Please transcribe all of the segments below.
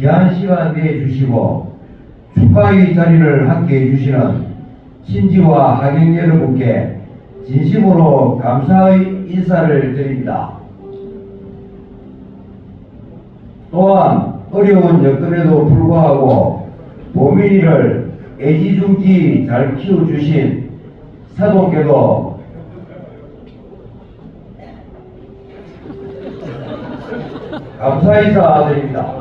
귀한 시간 내주시고 축하의 자리를 함께 해 주시는 친지와 하객 여러분께 진심으로 감사의 인사를 드립니다. 또한 어려운 여건에도 불구하고 보민이를 애지중지 잘 키워주신 사돈께도 감사 인사 드립니다.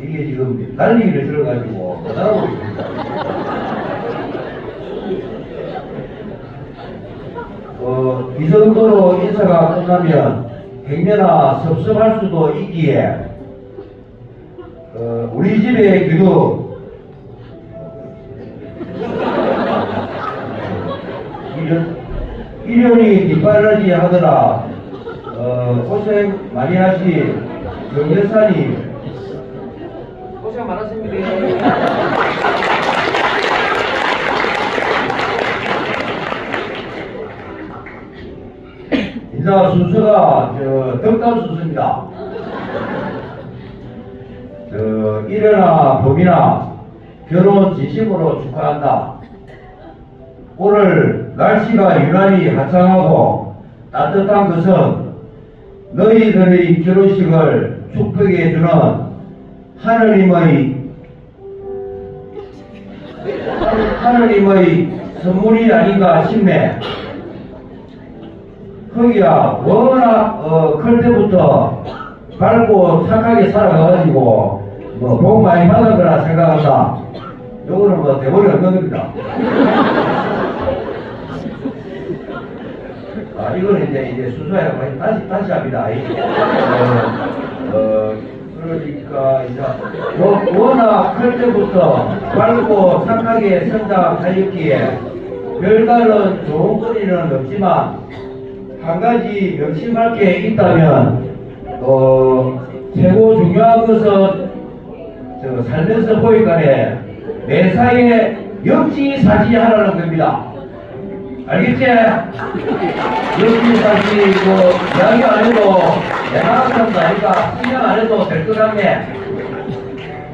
이게 지금 난리를 들어가지고 못 알아보고 있습니다. 어, 이 정도로 인사가 끝나면 행여나 섭섭할 수도 있기에 어, 우리 집의 규도 일용이 뒷바라지 하더라 어, 고생 많이 하신 정여사님 고생 많았습니다. 인사 순서가 저 덕담 순서입니다. 저 일어나 범이나 결혼 진심으로 축하한다. 오늘 날씨가 유난히 화창하고 따뜻한 것은 너희들의 결혼식을 축복해 주는 하느님의 하느님의 선물이 아닌가 싶네. 거기야 워낙 어, 클 때부터 밝고 착하게 살아가가지고 뭐 복 많이 받은 거라 생각한다. 요거는 뭐 대본이 없는 겁니다. 아 이거는 이제 이제 순서야 다시 다시 합니다. 이. 어, 어 그러니 까 이제 워- 워낙 클 때부터 밝고 착하게 성장하였기에 별다른 좋은 거리는 없지만 한 가지 명심할 게 있다면 어 최고 중요한 것은 저 살면서 보이간에 매사에 역지 사지 하라는 겁니다. 알겠지? 역지 사지 뭐 이야기 안 해도 내가 하는 거 아니까 신경 안 해도 될 것 같네.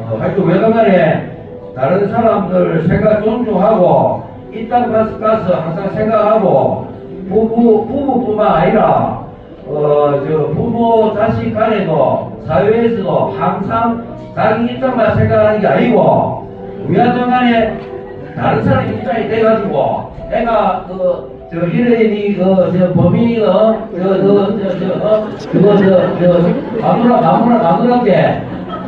어, 하여튼 외관간에 다른 사람들 생각 존중하고 이땅 가서, 가서 항상 생각하고 부부, 부부뿐만 아니라 어, 저 부모 자식 간에도 사회에서도 항상 자기 입장만 생각하는 게 아니고 우야정 간에 다른 사람 입장이 돼가지고 내가 그 저 이래니 그저 범인이 어저저저저 어, 그거 저저 마누라 마누라 마누라께.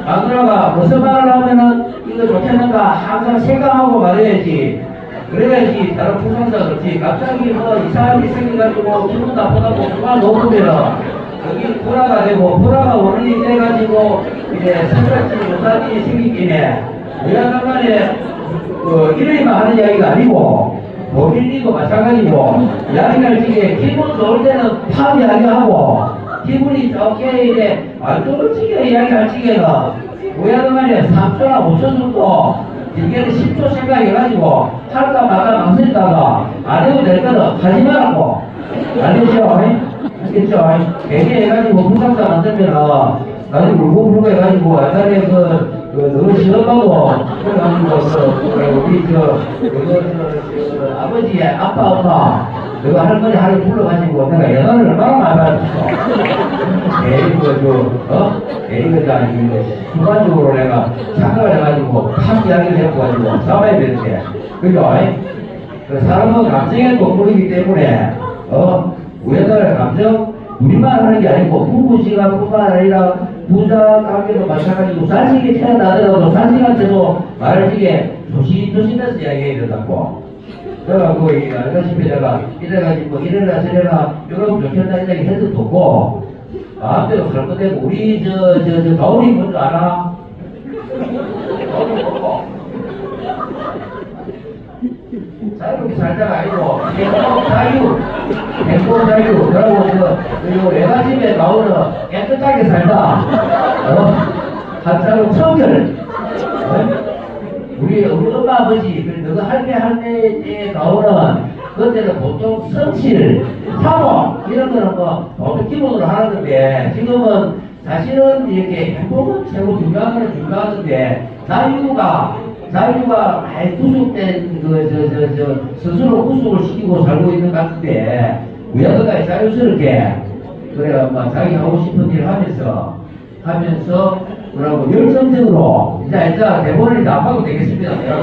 마누라가 무슨 말을 하면은 이거 좋겠는가 항상 생각하고 말해야지. 그래야지 다른 부상자 그렇지 갑자기 뭐 이상한 일 생겨가지고 기분 나쁘다고 누가 놓으면은 여기 불화가 되고 불화가 원인이 돼가지고 이제 생각지 못한 일이 생기기에 우야간간에 그 이러기만 하는 이야기가 아니고 법인이도 마찬가지고 이야기할 적에 기분 좋을 때는 팝 이야기하고 기분이 좋게 이래 말도르치게 이야기할 적에는 우야간간에 3초나 5초 정도 이게는 10초 생각해가지고 할까 말까 망설이다가 안 해도 될 거는 하지 말라고 알겠죠? 알겠죠? 괜히 해가지고 부상자 만들면은 나중에 울고불고 해가지고 옛날에 그, 그, 너무 그, 그 우리 저, 아버지의 아빠 엄마 너가 할머니 하루 불러가지고 내가 연어를 얼마나 데리고 저, 어? 자, 이거 순간적으로 내가 착각을 해가지고 팍 이야기를 해가지고 싸워야 되는데 그죠? 그 사람은 감정의 동물이기 때문에 어 우리나라 감정 우리만 하는 게 아니고 부부지가 뿐만 아니라 부자 관계도 마찬가지고 자식이 태어나더라도 자식한테도 말을 지게 조심조심해서 이야기해야 된다고 내가 그이 알다시피 내가 이래가지고 이래라 저래라 이러면 좋겠다 이야기 해도 좋고 마음대로 살 거되고 우리 저 저저 가오리 뭔줄 알아? 자유롭게 살자가 아니고 행복 자유 행복 자유 그리고 저 그리고 외가집에 나오는 깨끗하게 살다 어? 한자로 청결 어? 우리 우리 엄마 아버지 그리고 너가 할매 할매에 나오는 그때는 보통 성실, 사모 이런 거는 뭐 보통 기본으로 하는 건데 지금은 사실은 이렇게 행복은 최고 중요한 거는 중요하던데 자유가 자유가 많이 구속된 그저저 저 스스로 구속을 시키고 살고 있는 것 같은데 우리가 자유스럽게 그래야 뭐 자기 하고 싶은 일 하면서 하면서 뭐라고 열정적으로 이제 이제 대본을 다 봐도 되겠습니다. 내가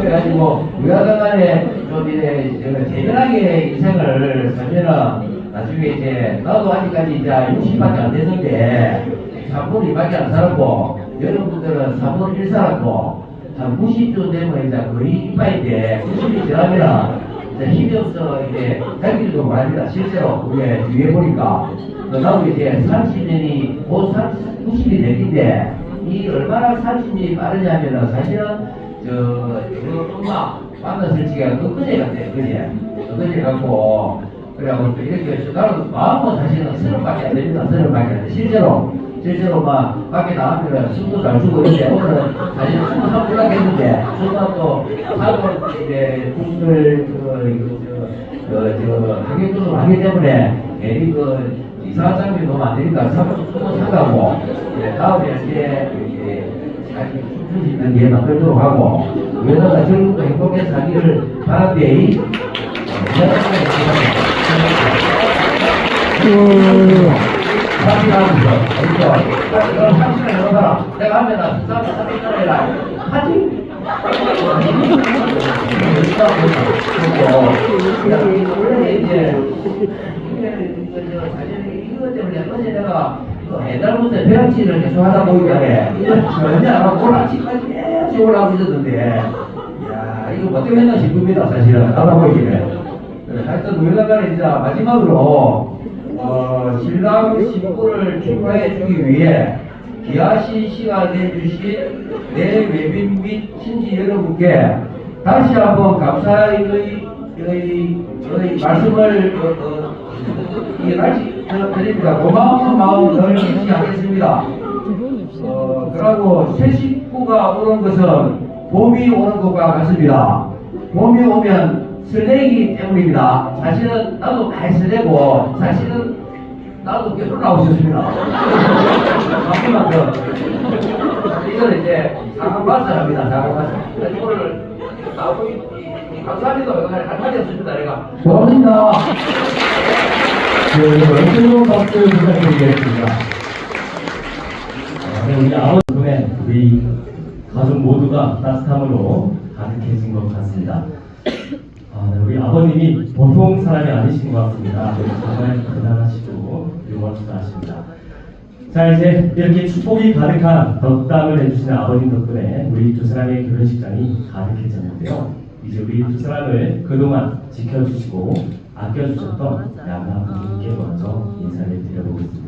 그래가지고 우리하다간에 좀 이래 저 재미나게 인생을 살면은 나중에 이제 나도 아직까지 이제 60밖에 안 됐는데 3분 2밖에 안 살았고 여러분들은 3분 1 살았고 한 90쯤 되면 이제 거의 이빠인데 90이 지나면은 이제 힘이 없어 이제 달기도 말합니다. 실제로 우리 뒤에 보니까 그 나도 이제 30년이 곧 30, 90이 됐는데 이 얼마나 30년이 빠르냐면은 사실은 저, 그 엄마 만났을 적에 그그제 같아요, 그제. 그제 갖고, 그래갖고 또 이렇게 나는 마음은 사실은 서른밖에 안 됩니다, 서른밖에 안 돼. 실제로, 실제로 막 밖에 나가면 숨도 잘 쉬고 이런데 오늘은 사실 숨을 한 불락했는데, 순간 또 사고 이제 국들 그, 그, 저, 저, 하객들도 하기 때문에 괜히 그 이상한 장면이 너무 안 되니까 사고 사가고, 예, 다음에 이제 자기 춤출 수 있는 게 만들도록 하고 우리나라 젊고 행복하게 살기를 바란데 이 상식을 열어봐라 내가 하면 나 사람 사람 따라해라 하지 원래 이제 이거 때문에 어제 내가 옛날부터 벼락치기를 계속 하다 보니까 이거 전혀 안 하고 아침까지 계속 올라가고 있었는데 야 이거 뭐 때문에 했나 싶습니다 사실은. 하다 보이길래 그래, 하여튼 우리나라는 이제 마지막으로 어, 신랑 신부를 축하해 주기 위해 귀하신 시간 내주신 내 외빈 및 친지 여러분께 다시 한번 감사의 의, 의, 의 말씀을 어, 어, 이 말씀드립니다. 고마운 마음 늘 기하겠습니다. 어, 그러고 새 식구가 오는 것은 봄이 오는 것과 같습니다. 봄이 오면 설레기 때문입니다. 사실은 나도 많이 설레고 사실은 나도 결혼하고 싶습니다. 맞기만큼 이거는 이제. 상황 발산. 이거를 나오고 감사합니다. 할 말이 없습니다. 내가 고맙습니다. 그 뜨거운 박수 부탁드리겠습니다. 아, 네, 우리 덕분에 우리 가족 모두가 따뜻함으로 가득해진 것 같습니다. 아, 네, 우리 아버님이 보통 사람이 아니신 것 같습니다. 정말 대단하시고 유머스하십니다. 자 이제 이렇게 축복이 가득한 덕담을 해주시는 아버님 덕분에 우리 두 사람의 결혼식장이 가득해졌는데요. 이제 우리 두 사람을 그동안 지켜주시고 아껴주셨던 양가 부모님께 먼저 인사를 드려보겠습니다.